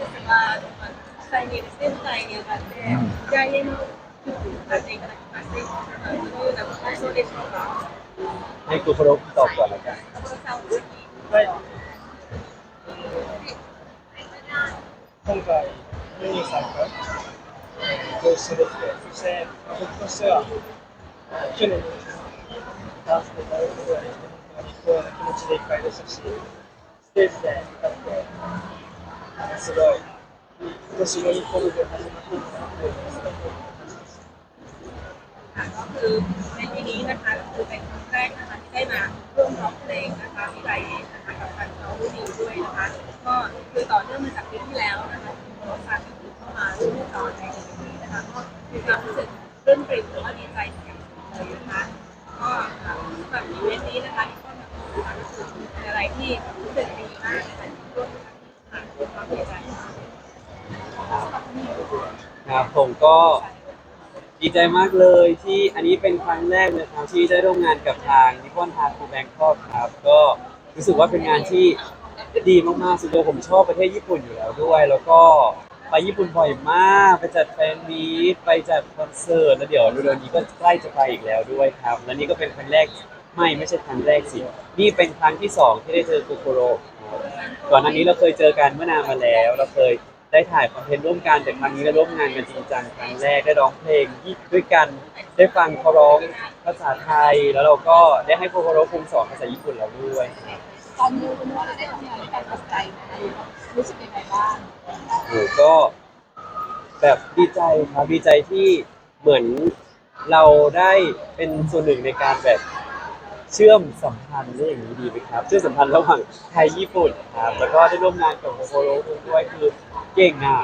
ですが、実際にですね、舞台に上がって、への曲を歌っていただきまして、どのようなご感想でしょうか。えっと、れを歌おうかな。はい。今回、ユニーさんが、ご一緒できて、そして僕としては、去年、ダンスで、に光栄な気持ちでいっぱいでしたし、ステージで歌って、すごい、今年の日本で始まっているなというのをすごく感じました。 ค่ะก็คือในที่นี้นะคะก็คือเป็นครั้งแรกนะคะที่ได้มาร่วมร้องเพลงนะคะที่ไรนะคะกับทางเขาดีด้วยนะคะก็คือต่อเนื่องมาจากปีที่แล้ว ว ก็ดีใจมากเลยที่อันนี้เป็นครั้งแรกนะครับที่ได้ร่วมงานกับทางนิพนธ์ฮาร์ทูแบงคอกครับ ก็รู้สึกว่าเป็นงานที่ดีมากๆส่วนตัวผมชอบประเทศญี่ปุ่นอยู่แล้วด้วย แล้วก็ไปญี่ปุ่นบ่อยมาก ไปจัดแฟนมีตไปจัดคอนเสิร์ตแล้วเดี๋ยวเร็วๆนี้ก็ใกล้จะไปอีกแล้วด้วยครับ และนี่ก็เป็นครั้งแรกไม่ไม่ใช่ครั้งแรกสิ นี่เป็นครั้งที่สองที่ได้เจอคุโคโรก่อนหน้านี้เราเคยเจอกันเมื่อนานมาแล้ว เราเคย ได้ถ่ายคอนเทนต์ร่วมกันแต่ครั้งนี้ได้ร่วมงานกันจริงจังครั้งแรกได้ร้องเพลงด้วยกันได้ฟังเขาร้องภาษาไทย แล้วเราก็ได้ให้โคโคโรคุงสอนภาษาญี่ปุ่นเราด้วยตอนรู้ว่าเราได้ทำงานด้วยกันตัดใจไหมรู้สึกยังไงบ้างหนูก็แบบดีใจครับดีใจที่เหมือนเราได้เป็นส่วนหนึ่งในการแบบเชื่อมสัมพันธ์ได้อย่างนี้ดีไหมครับ เชื่อมสัมพันธ์ระหว่างไทยญี่ปุ่นครับแล้วก็ได้ร่วมงานกับโคโคโรคุงด้วยคือ เก่งอะ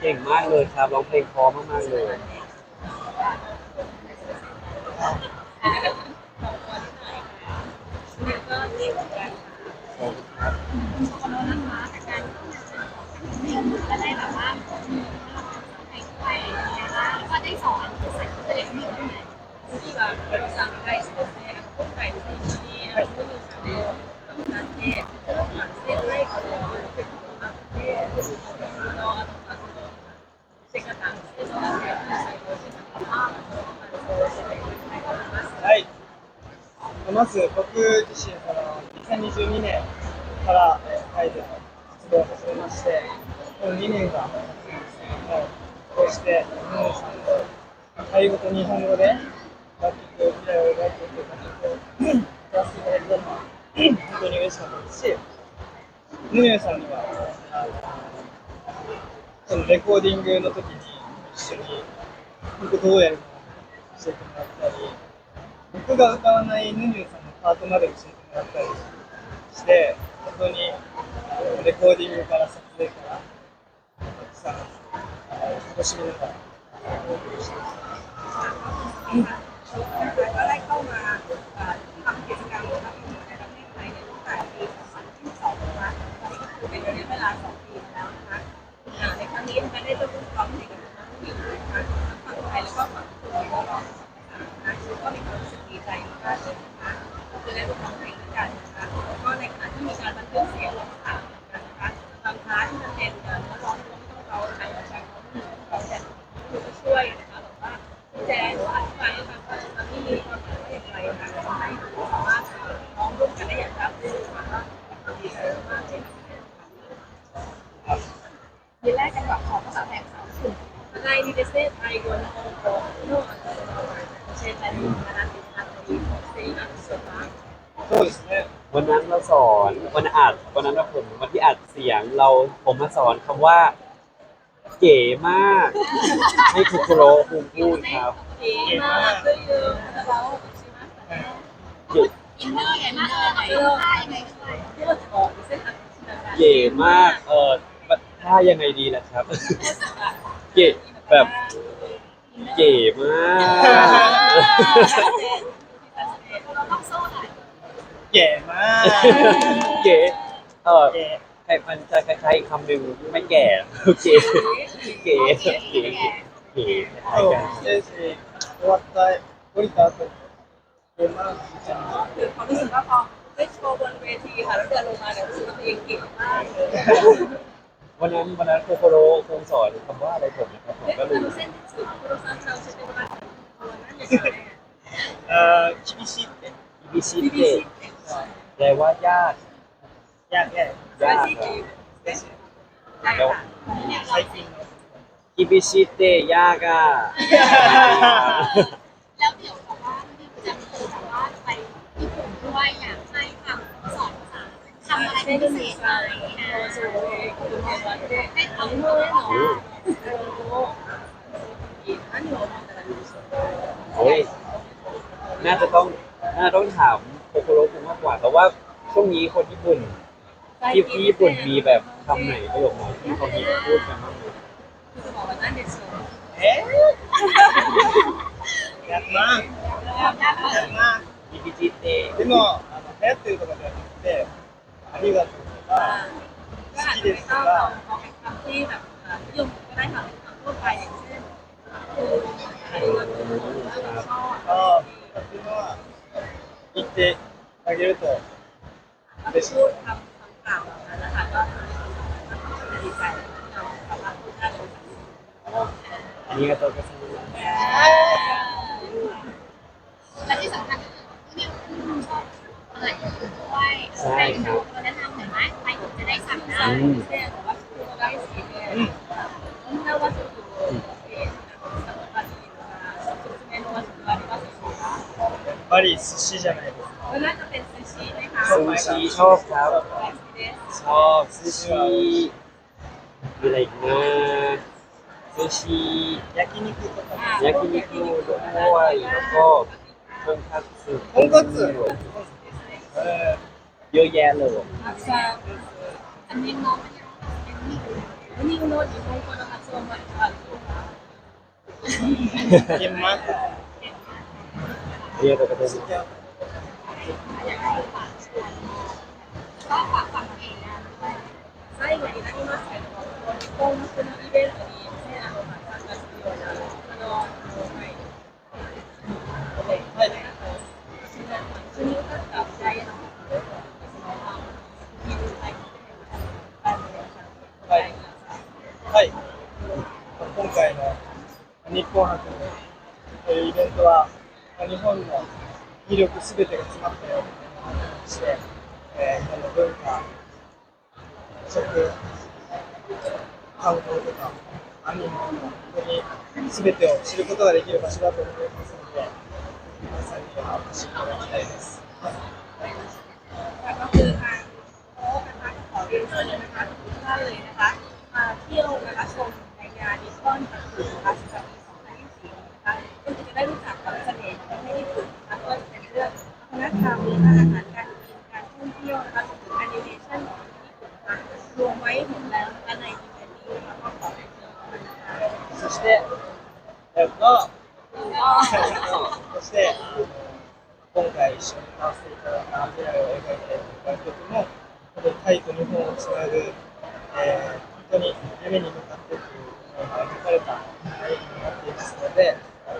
เก่งมากเลยครับร้องเพลงพร้อมมากๆเลยได้สอนใส่ตัวเองที่ไหนที่ว่าเราสั่งไก่สุกเนี่ยกุ้งไก่สุก まず僕自身、その2022年からえータイで活動を始めまして、この2年が、もうこうして、ムーさんとタイ語と日本語で楽曲、未来を描いていく楽曲をやらせていただいたのは、本当に嬉しかったですし、ムーさんには、そのレコーディングの時に一緒に、本当どうやるか教えてもらったり、僕が歌わないヌニュさんのパートまで教えてもらったりして、本当にレコーディングから撮影から、たくさん楽しみながらお送りしてます。ก็ ดีใจมากเลยนะคะคือได้ร่วมร้องเพลงด้วยกันนะคะก็ในขณะที่มีการบันทึกเสียงร้องถามกันนะคะบางครั้งที่มันเป็นนักร้องที่ต้องเขาใช้ภาษาเขาเขาแต่คือก็ช่วยนะคะแบบว่าแจ้งว่าอธิบายให้ฟังว่าตอนนี้มีความหมายว่าอย่างไรนะทำให้สามารถร้องร่วมกันได้อย่างราบรื่นะคะดีใจมากเลยทีแรกกันแบบขอภาษาแทนเขาถึงในดีเซไทยวนโอ วันนั้นเราสอนวันอัดวันนั้นเราผมวันที่อัดเสียงเราผมมาสอนคำว่า เก๋มาก ให้คุโคโรคุงพูดครับดีมากเลยเราใช่ไหมเก๋อินเนอร์ไงอินเนอร์ไงอินเนอร์ไงที่เราบอกเส้นทางเก๋มาก เออท่ายังไงดีล่ะครับ เก๋แบบเก๋มาก เราต้องโซ่หน่อย แก่มากเก๋เออใครมันจะคล้ายๆอีกคำหนึ่งไม่แก่โอเคเก๋เก๋เก๋เก๋คล้ายๆกันเจ๊สิ終わった降りた後เก๋มากคือความรู้สึกว่าพอได้โชว์บนเวทีค่ะแล้วเดินลงมาเนี่ยรู้สึกว่าตัวเองเก่งมากเลยวันนั้นวันนั้นโคโคโรคงสอนคำว่าอะไรผมนะครับผมก็ลืมเส้นที่สุดโคโรซังเราจะเป็นวันโคโรนั่นเองเอ่อคิบิชิคิบิชิากยากแค่ยากใช่ค่ะใช่จริงกิบิชิเตยากอ่แล้วเดี๋ยวบอกว่าพี่จะมีแบบว่าไปญี่ปุ่นด้วยอยากให้ฟังสอนภาษาทำอะไรเป็นพิเศษไหมอ่าให้เขาด้วยหรอโอ้ยน่าจะต้องน่าต้องถามโคโคโรคุมากกว่าเพราะว่า ช่วงนี้คนญี่ปุ่นที่ที่ญี่ปุ่นมีแบบคำไหนประโยคไหนที่เขามีพูดกันบ้างไหม 言葉は何でしょう。えー、やったなやったな อิบิชิเตะ でもあの流行ってるとかじゃなくてありがとうとか ก็อาจจะไม่ต้องเอาเอาเป็นคำที่แบบนิยมก็ได้ค่ะเป็นคำทั่วไปอย่างเช่นคืออะไรก็คือชอบ ああっていうのは言ってあげると ก็ไปพูดคำคำกล่าวแบบนั้นนะคะก็จะดีใจที่เราสามารถพูดได้เลย อันนี้ก็ต้องกระซิบ และที่สำคัญก็คือเนี่ยคุณชอบอะไรด้วยไปดูวัฒนธรรมหน่อยไหมไปถึงจะได้สั่งได้ で、和食も大好きで、こんな和食を、えー、したことありとか、おすすめの和食はありますでしょうかやっぱり寿司じゃないですかこれなんかเป็น寿司นะคะ ซูชิชอบครับ ชอบซูชิมีอะไรอีกนะซูชิยากินิคุยากินิคุด้วยแล้วก็ทงคัตสึทงคัตสึเออเยอะแยะเลยอันนี้น้องเป็นยังนี่โน้ตอยู่ตรงคนละกระทรวงวันก่อนเย็นมากเยอะแต่ก็ได้ 最後になりますけども日本のイベントに、はい、はい、今回の日本イベントは、日本の魅力すべてが詰まったようなして。えー、この文化食観光とかアニメとか本当に全てを知ることができる場所だと思いますので皆さんにお越しいただきたいです。はいして、えっと、そして、あの今回一緒に歌わせていただいた未来を描いている楽曲も、このタイと日本をつなぐ、えー本当に夢に向かってという思いが描かれた映画になっていますので、あの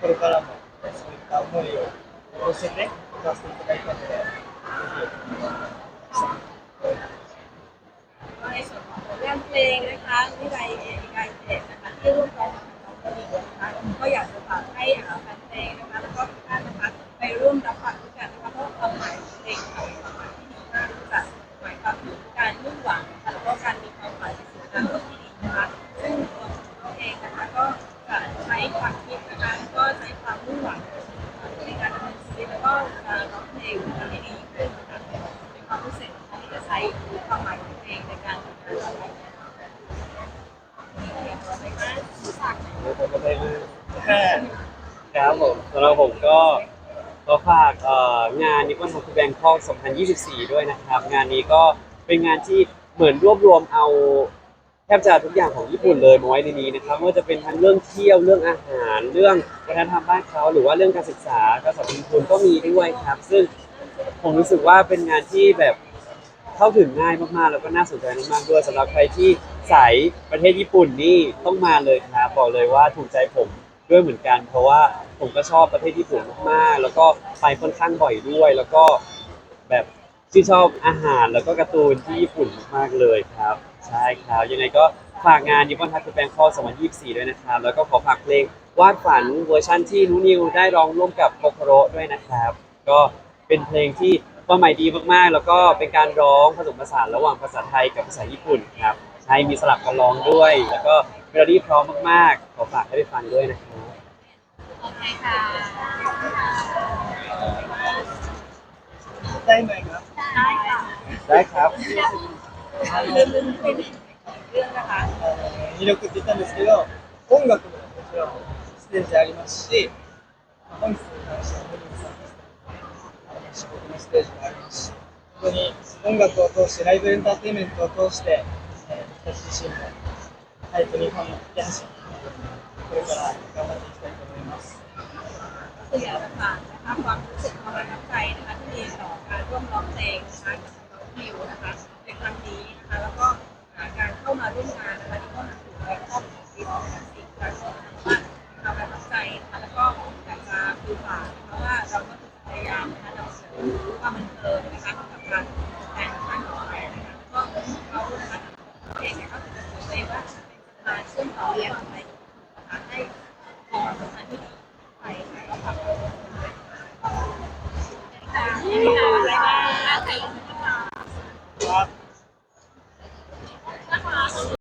これからもそういった思いを乗せて歌わせていただいたので、ぜひ、ในส่วนของผลงานเพลงนะคะวิไลเอกไกเจ็ นะคะที่ร่วมร้องกับน้องคนนี้นะคะก็อยากจะฝากให้แฟ ผมสำหรับผมก็ขอฝากเอ่องานนิคอนฮอ k แบงคอก2024 ด้วยนะครับ งานนี้ก็เป็นงานที่เหมือนรวบรวมเอาแทบจะทุกอย่างของญี่ปุ่นเลยมาไว้ในนี้นะครับไม่ว่าจะเป็นทั้งเรื่องเที่ยวเรื่องอาหารเรื่องวัฒนธรรมบ้านเขาหรือว่าเรื่องการศึกษาการสอบทุนทุนก็มีด้วยครับ ซึ่งผมรู้สึกว่าเป็นงานที่แบบเข้าถึงง่ายมากๆ แล้วก็น่าสนใจมากๆด้วยสำหรับใครที่สายประเทศญี่ปุ่นนี่ต้องมาเลยครับบอกเลยว่าถูกใจผมด้วยเหมือนกัน เพราะว่า ผมก็ชอบประเทศญี่ปุ่นมากๆ แล้วก็ไปค่อนข้างบ่อยด้วย แล้วก็แบบชื่ชอบอาหารแล้วก็การ์ตูนที่ญี่ปุ่นมากๆเลยครับ ใช่ครับ ยังไงก็ฝากงานนิปอนทักคือแบงคอก2024 ด้วยนะครับ แล้วก็ขอฝากเพลงวาดฝันเวอร์ชั่นที่นูนิวได้ร้องร่วมกับโคโคโรด้วยนะครับ ก็เป็นเพลงที่ความหมายดีมากๆ แล้วก็เป็นการร้องผสมผสานระหว่างภาษาไทยกับภาษาญี่ปุ่นครับ ใช่มีสลับกันร้องด้วย แล้วก็เมโลดี้พร้อมมากๆ ขอฝากให้ไปฟังด้วยนะครับ อเคค่ะ ได้ไหมครับ ได้ค่ะ ได้ครับ เรื่องเรื่องเป็นเรื่องนะคะ あの魅力って言ったんですけど、音楽ももちろんステージありますし、本日に関しては森口さんですね、あの四国のステージもありますし、本当に音楽を通して、ライブエンターテインメントを通して、えー私自身もタイプにファンを増やし、こ นอค